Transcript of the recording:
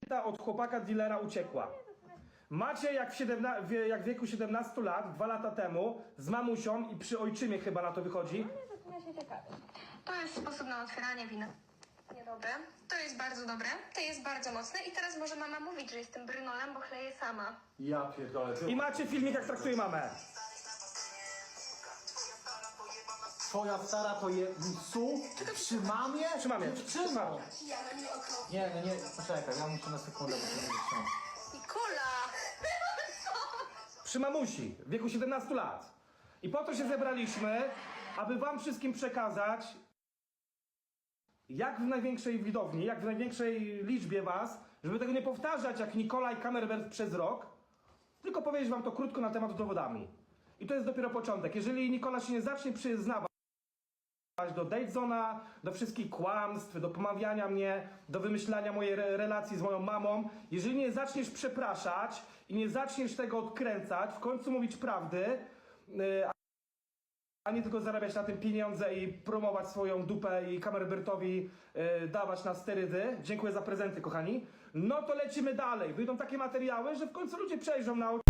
kobieta od chłopaka dealera uciekła. Macie jak w, 17, w- jak w wieku 17 lat, dwa lata temu, z mamusią i przy ojczymie chyba na to wychodzi, się ciekawię. To jest sposób na otwieranie wina. Niedobre. To jest bardzo dobre. To jest bardzo mocne. I teraz może mama mówić, że jestem brynolem, bo chleję sama. Ja pierdolę. Ty, i macie filmik jak traktuje mamę. twoja stara to je su Przy mamie, Dziewczyno. przy mamie. Nie, no nie, poczekaj, ja muszę na sekundę, bo to nie wytrzymam. Nikola! Przy mamusi, w wieku 17 lat. I po to się zebraliśmy, aby wam wszystkim przekazać, jak w największej widowni, jak w największej liczbie was, żeby tego nie powtarzać jak Nikolaj Kamerbert przez rok, tylko powiedzieć wam to krótko na temat dowodami. I to jest dopiero początek. Jeżeli Nikola się nie zacznie przyznawać do datezona, do wszystkich kłamstw, do pomawiania mnie, do wymyślania mojej re- relacji z moją mamą, jeżeli nie zaczniesz przepraszać i nie zaczniesz tego odkręcać, w końcu mówić prawdy, yy, a nie tylko zarabiać na tym pieniądze i promować swoją dupę i Kamerbertowi yy, dawać na sterydy. Dziękuję za prezenty, kochani. No to lecimy dalej. Wyjdą takie materiały, że w końcu ludzie przejrzą na oczy.